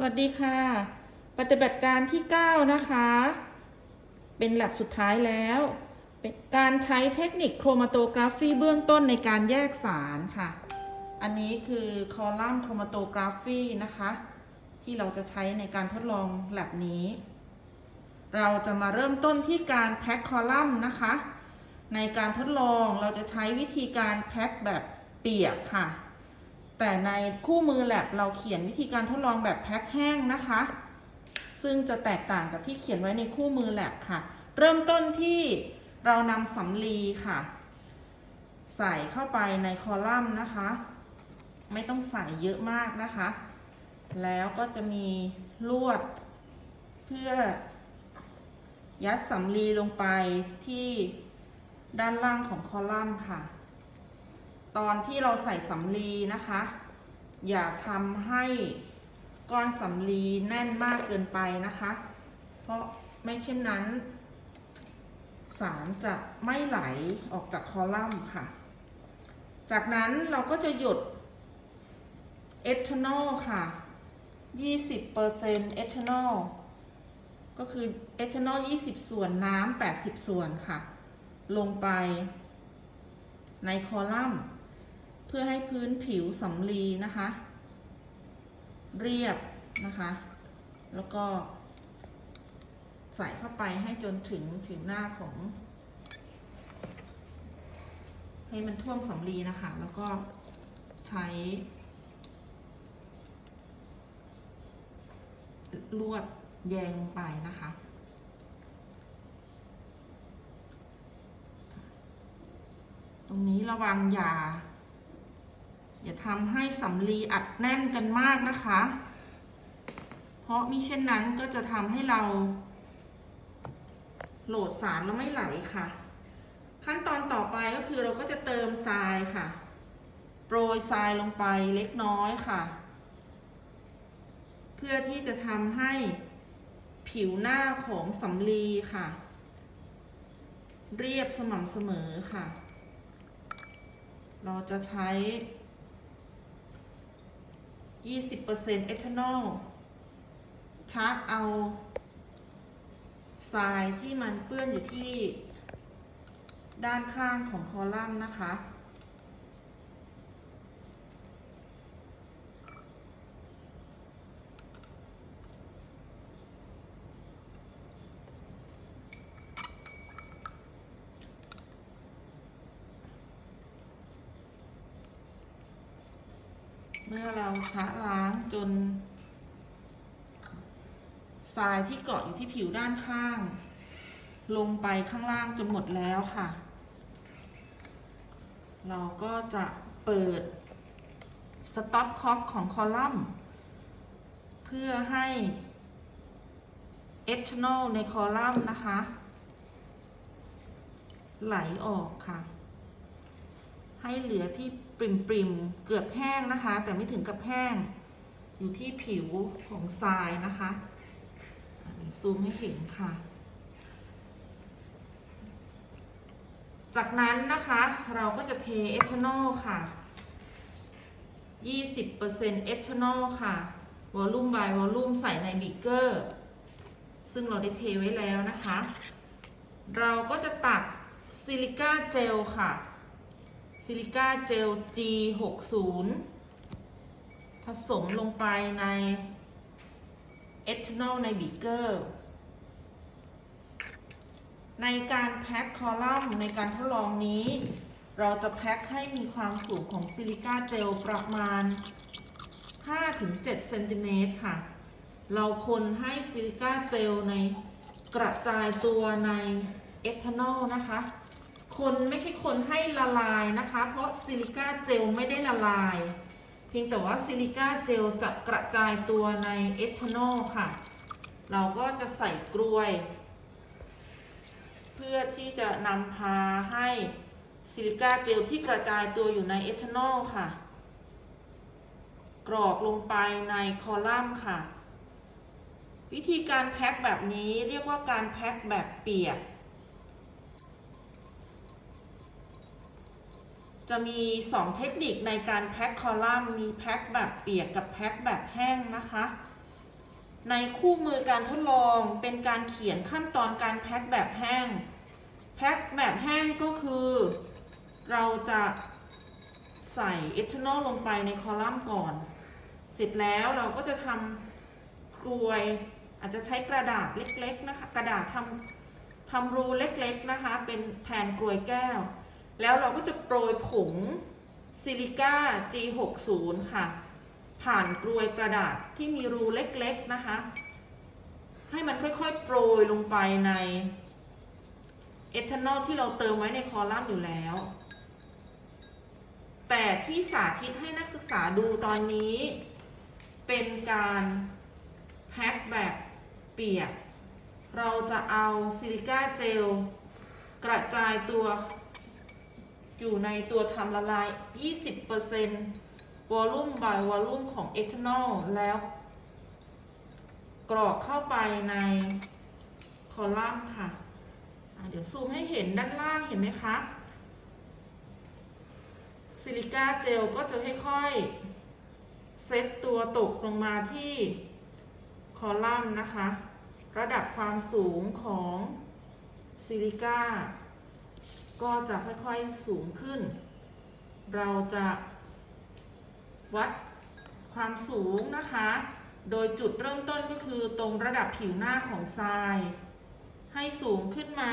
สวัสดีค่ะ ปฏิบัติการที่ 9 นะคะ เป็นแลบสุดท้ายแล้ว เป็นการใช้เทคนิคโครมาโตกราฟีเบื้องต้นในการแยกสารค่ะ อันนี้คือคอลัมน์โครมาโตกราฟีนะคะ ที่เราจะใช้ในการทดลองแลบนี้ เราจะมาเริ่มต้นที่การแพ็คคอลัมน์นะคะ ในการทดลองเราจะใช้วิธีการแพ็คแบบเปียกค่ะ แต่ในคู่มือแลบเราเขียนวิธีการทดลองแบบแพ็คแห้งนะคะ ซึ่งจะแตกต่างจากที่เขียนไว้ในคู่มือแลบค่ะ เริ่มต้นที่เรานำสำลีค่ะ ใส่เข้าไปในคอลัมน์นะคะ ไม่ต้องใส่เยอะมากนะคะ แล้วก็จะมีลวดเพื่อยัดสำลีลงไปที่ด้านล่างของคอลัมน์ค่ะ ตอนที่เราใส่สำลีนะคะ อย่าทำให้ก้อนสำลีแน่นมากเกินไปนะคะ เพราะไม่เช่นนั้น สารจะไม่ไหลออกจากคอลัมน์ค่ะ จากนั้นเราก็จะหยดเอทานอลค่ะ 20%เอทานอลก็คือเอทานอล20 ส่วนน้ำ80 ส่วนค่ะ ลงไปในคอลัมน์ เพื่อให้พื้นผิวสำลีนะคะ เรียบนะคะ แล้วก็ใส่เข้าไปให้จนถึงผิวหน้าของ ให้มันท่วมสำลีนะคะ แล้วก็ใช้ลวดแยงไปนะคะ ตรงนี้ระวังอย่า อย่าทำให้สำลีอัดแน่นกันมากนะคะ เพราะมิเช่นนั้นก็จะทำให้เราโหลดสารแล้วไม่ไหลค่ะ ขั้นตอนต่อไปก็คือเราก็จะเติมทรายค่ะ โปรยทรายลงไปเล็กน้อยค่ะ เพื่อที่จะทำให้ผิวหน้าของสำลีค่ะ เรียบสม่ำเสมอค่ะ เราจะใช้ 20%เอทานอลชาร์จเอาทรายที่มันเปื้อนอยู่ที่ด้านข้างของคอลัมน์นะคะ เมื่อเราชะล้างจนทรายที่เกาะอยู่ที่ผิวด้านข้าง ลงไปข้างล่างจนหมดแล้วค่ะ เราก็จะเปิดสต็อปคอกของคอลัมน์ เพื่อให้เอทานลในคอลัมน์นะคะ ไหลออกค่ะ ให้เหลือที่ ปริมปริมเกือบแห้งนะคะ แต่ไม่ถึงกับแห้ง อยู่ที่ผิวของทรายนะคะซูมให้เห็นค่ะ จากนั้นนะคะเราก็จะเทเอทานอลค่ะ20%เอทานอลค่ะ วอลลุ่ม by วอลลุ่มใส่ในบิกเกอร์ ซึ่งเราได้เทไว้แล้วนะคะ เราก็จะตักซิลิก้าเจลค่ะ ซิลิก้าเจล G60 ผสมลงไปในเอทานอลในบีเกอร์ ในการแพ็คคอลัมน์ในการทดลองนี้ เราจะแพ็คให้มีความสูงของซิลิก้าเจลประมาณ 5-7เซนติเมตรค่ะ เราคนให้ซิลิก้าเจลในกระจายตัวในเอทานอลนะคะ คนไม่ใช่คนให้ละลายนะคะ เพราะซิลิก้าเจลไม่ได้ละลาย เพียงแต่ว่าซิลิก้าเจลจะกระจายตัวในเอทานอลค่ะ เราก็จะใส่กล้วย เพื่อที่จะนำพาให้ซิลิก้าเจลที่กระจายตัวอยู่ในเอทานอลค่ะ กรอกลงไปในคอลัมน์ค่ะ วิธีการแพ็คแบบนี้เรียกว่าการแพ็คแบบเปียก จะมี2เทคนิคในการแพ็คคอลัมน์มีแพ็คแบบเปียกกับแพ็คแบบแห้งนะคะ ในคู่มือการทดลองเป็นการเขียนขั้นตอนการแพ็คแบบแห้ง แพ็คแบบแห้งก็คือ เราจะใส่เอทานอลลงไปในคอลัมน์ก่อน เสร็จแล้วเราก็จะทำกลวย อาจจะใช้กระดาษเล็กๆนะคะ กระดาษทำทำรูเล็กๆนะคะ เป็นแทนกลวยแก้ว แล้วเราก็จะโปรยผงซิลิก้า G60 ค่ะ ผ่านกลวยกระดาษที่มีรูเล็กๆนะคะ ให้มันค่อยๆ โปรยลงไปในเอทานอลที่เราเติมไว้ในคอลัมน์อยู่แล้ว แต่ที่สาธิตให้นักศึกษาดูตอนนี้ เป็นการแพ็คแบบเปียก เราจะเอาซิลิก้าเจลกระจายตัว อยู่ในตัวทำละลาย 20%วอลลุ่ม by วอลลุ่มของเอทานอลแล้ว กรอกเข้าไปในคอลัมน์ค่ะอะ เดี๋ยวซูมให้เห็นด้านล่างเห็นไหมคะ ซิลิก้าเจลก็จะค่อยๆ เซตตัวตกลงมาที่คอลัมน์นะคะ ระดับความสูงของซิลิก้า ก็จะค่อยๆสูงขึ้น เราจะวัดความสูงนะคะ โดยจุดเริ่มต้นก็คือตรงระดับผิวหน้าของทราย ให้สูงขึ้นมา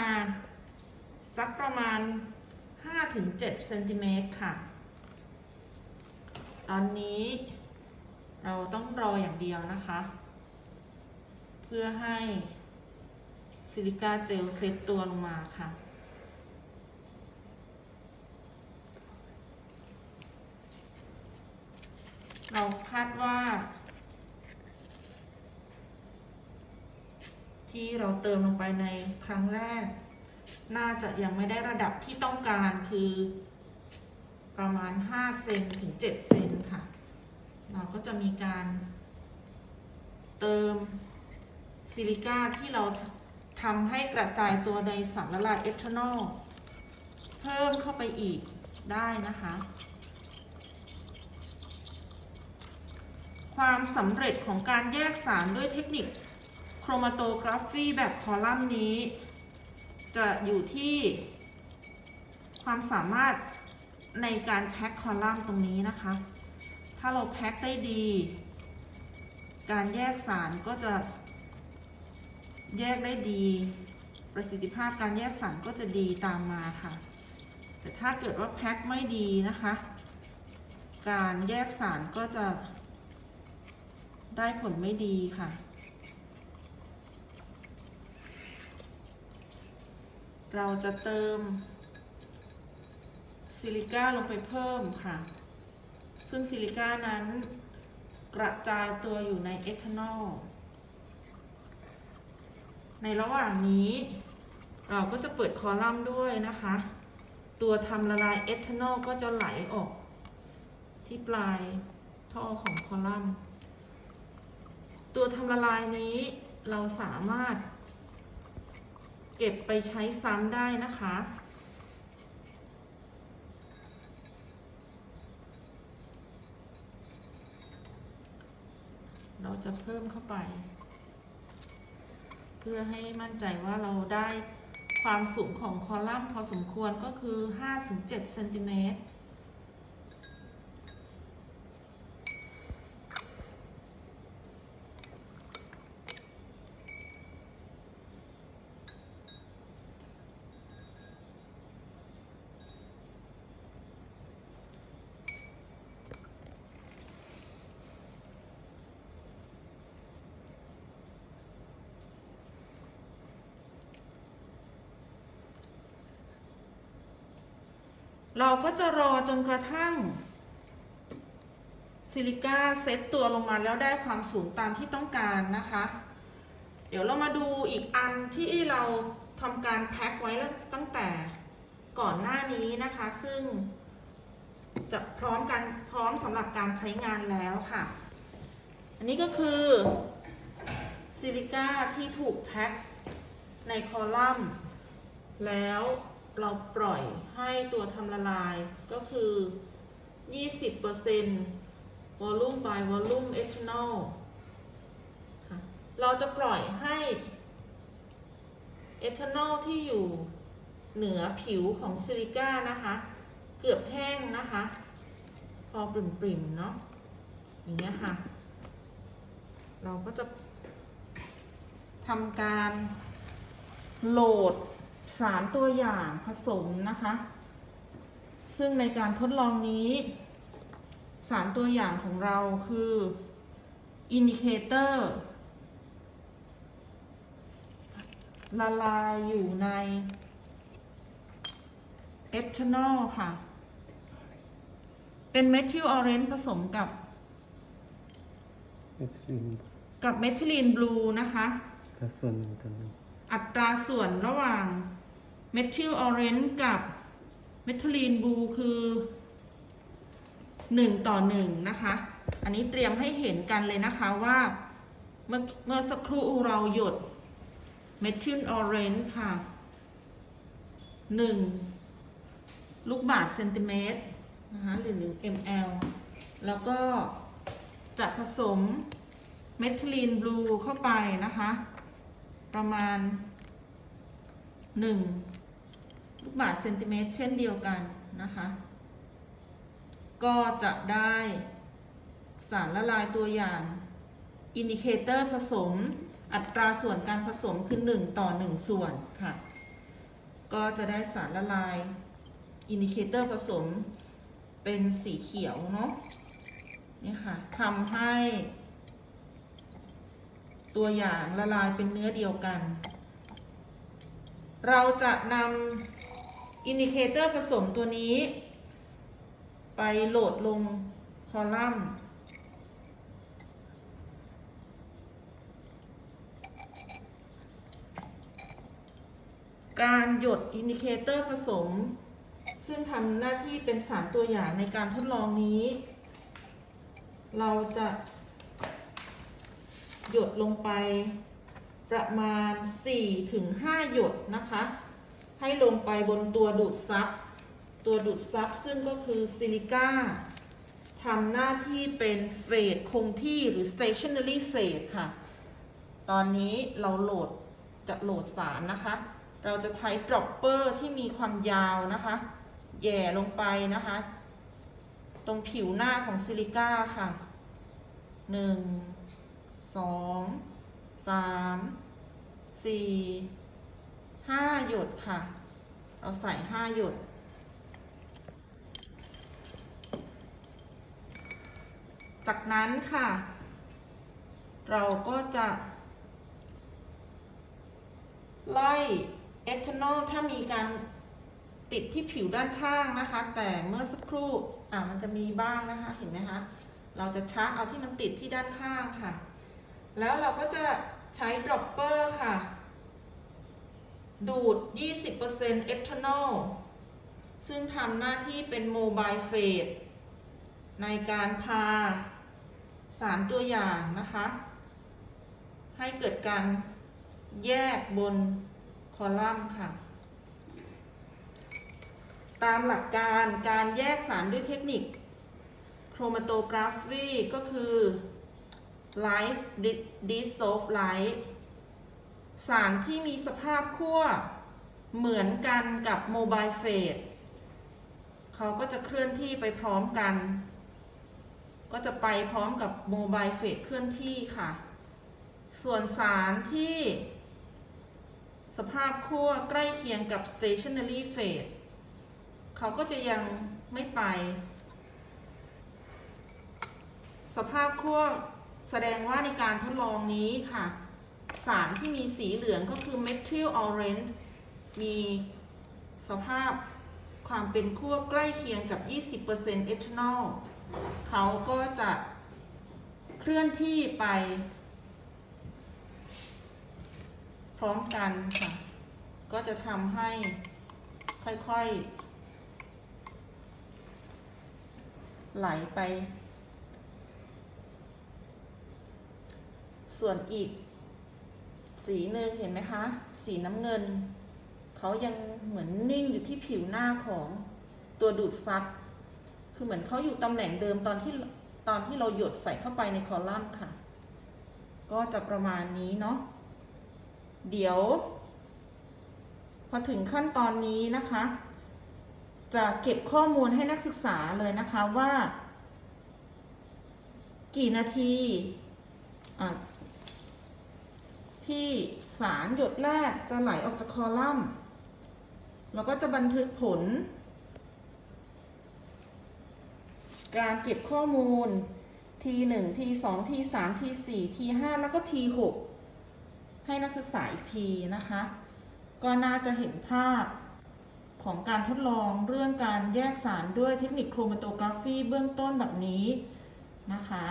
สักประมาณ 5-7เซนติเมตรค่ะ ตอนนี้เราต้องรออย่างเดียวนะคะ เพื่อให้ซิลิก้าเจลเซตตัวลงมาค่ะ เราคาดว่า ที่เราเติมลงไปในครั้งแรก น่าจะยังไม่ได้ระดับที่ต้องการคือ ประมาณ 5 เซนถึง 7 เซนค่ะ เราก็จะมีการเติมซิลิก้าที่เราทำให้กระจายตัวในสารละลายเอทานอล เพิ่มเข้าไปอีกได้นะคะ ความสำเร็จของการแยกสารด้วยเทคนิคโครมาโตกราฟีแบบคอลัมน์นี้ จะอยู่ที่ความสามารถในการแพ็คคอลัมน์ตรงนี้นะคะ ถ้าเราแพ็คได้ดี การแยกสารก็จะแยกได้ดี ประสิทธิภาพการแยกสารก็จะดีตามมาค่ะ แต่ถ้าเกิดว่าแพ็คไม่ดีนะคะ การแยกสารก็จะ ได้ผลไม่ดีค่ะ เราจะเติม ซิลิก้าลงไปเพิ่มค่ะ ซึ่งซิลิก้านั้น กระจายตัวอยู่ในเอทานอล ในระหว่างนี้ เราก็จะเปิดคอลัมน์ด้วยนะคะ ตัวทำละลายเอทานอลก็จะไหลออกที่ปลายท่อของคอลัมน์ ตัวทำละลายนี้เราสามารถ เก็บไปใช้ซ้ำได้นะคะ เราจะเพิ่มเข้าไป เพื่อให้มั่นใจว่าเราได้ความสูงของคอลัมน์พอสมควรก็คือ 5-7เซนติเมตร เราก็จะรอจนกระทั่ง ซิลิก้าเซตตัวลงมาแล้วได้ความสูงตามที่ต้องการนะคะ เดี๋ยวเรามาดูอีกอันที่เราทำการแพ็คไว้แล้วตั้งแต่ก่อนหน้านี้นะคะ ซึ่งจะพร้อมกันพร้อมสำหรับการใช้งานแล้วค่ะ อันนี้ก็คือซิลิก้าที่ถูกแพ็คในคอลัมน์ แล้ว เราปล่อยให้ตัวทำละลายก็คือ 20% volume by volume ethanol ค่ะเราจะปล่อยให้เอทานอลที่อยู่เหนือผิวของซิลิก้านะคะ เกือบแห้งนะคะ พอปริ่มๆเนาะอย่างเงี้ยค่ะ เราก็จะทำการโหลด สารตัวอย่างผสมนะคะ ซึ่งในการทดลองนี้ สารตัวอย่างของเราคืออินดิเคเตอร์ละลายอยู่ในเอทานอลค่ะ เป็นเมทิลออเรนจ์ผสมกับเมทรินกับเมทิลีนบลูนะคะก็ส่วนหนึ่งตัวนึง อัตราส่วนระหว่างเมทิลออเรนจ์กับเมทิลีนบลูคือ 1 ต่อ 1 นะคะ อันนี้เตรียมให้เห็นกันเลยนะคะว่าเมื่อเมื่อสักครู่เราหยดเมทิลออเรนจ์ค่ะ 1 ลูกบาศก์เซนติเมตรนะคะหรือ 1 ml แล้วก็จะผสมเมทิลีนบลูเข้าไปนะคะ ประมาณ 1 ลูกบาศก์เซนติเมตรเช่นเดียวกันนะคะ ก็จะได้สารละลายตัวอย่างอินดิเคเตอร์ผสมอัตราส่วนการผสมคือ 1 ต่อ 1 ส่วนค่ะ ก็จะได้สารละลายอินดิเคเตอร์ผสมเป็นสีเขียวเนาะนี่ค่ะทำให้ ตัวอย่างละลายเป็นเนื้อเดียวกัน เราจะนำอินดิเคเตอร์ผสมตัวนี้ ไปโหลดลงคอลัมน์การหยดอินดิเคเตอร์ผสม ซึ่งทำหน้าที่เป็นสารตัวอย่างในการทดลองนี้ เราจะ หยดลงไปประมาณ 4-5หยดนะคะ ให้ลงไปบนตัวดูดซับตัวดูดซับซึ่งก็คือซิลิก้าทำหน้าที่เป็นเฟสคงที่หรือ stationary phase ค่ะ ตอนนี้เราโหลดจะโหลดสารนะคะ เราจะใช้ dropper ที่มีความยาวนะคะแหย่ลงไปนะคะ ตรงผิวหน้าของซิลิก้าค่ะหนึ่ง สองสามสี่ห้าหยดค่ะ เราใส่ห้าหยด จากนั้นค่ะ เราก็จะ ไล่เอทานอลถ้ามีการติดที่ผิวด้านข้างนะคะ แต่เมื่อสักครู่อ่ามันจะมีบ้างนะคะ เห็นไหมคะ เราจะชักเอาที่มันติดที่ด้านข้างค่ะ แล้วเราก็จะใช้ดรอปเปอร์ค่ะ ดูด 20%เอทานอลซึ่งทำหน้าที่เป็นโมบายเฟสในการพาสารตัวอย่างนะคะ ให้เกิดการแยกบนคอลัมน์ค่ะ ตามหลักการการแยกสารด้วยเทคนิคโครมาโตกราฟีก็คือ Light Dissolve Light สารที่มีสภาพขั้วเหมือนกันกับโมบายเฟสเขาก็จะเคลื่อนที่ไปพร้อมกัน ก็จะไปพร้อมกับโมบายเฟสเคลื่อนที่ค่ะ ส่วนสารที่สภาพขั้วใกล้เคียงกับ stationary phase เขาก็จะยังไม่ไป สภาพขั้ว แสดงว่าในการทดลองนี้ค่ะ สารที่มีสีเหลืองก็คือ methyl orange มีสภาพความเป็นขั้วใกล้เคียงกับ 20%เอทานอลเขาก็จะเคลื่อนที่ไป พร้อมกันค่ะ ก็จะทำให้ค่อยๆ ไหลไป ส่วนอีก สีหนึ่งเห็นไหมคะ สีน้ำเงิน เขายังเหมือนนิ่งอยู่ที่ผิวหน้าของตัวดูดซับคือเหมือนเขาอยู่ตำแหน่งเดิมตอนที่ตอนที่เราหยดใส่เข้าไปในคอลัมน์ค่ะ ก็จะประมาณนี้เนาะ เดี๋ยว พอถึงขั้นตอนนี้นะคะ จะเก็บข้อมูลให้นักศึกษาเลยนะคะว่า กี่นาทีอะ ที่สารหยดแรกจะไหลออกจากคอลัมน์แล้วก็จะบันทึกผล การเก็บข้อมูล T1 T2 T3 T4 T5 แล้วก็ T6 ให้นักศึกษาอีกทีนะคะ ก็น่าจะเห็นภาพของการทดลองเรื่องการแยกสารด้วยเทคนิคโครมาโตกราฟีเบื้องต้นแบบนี้นะคะ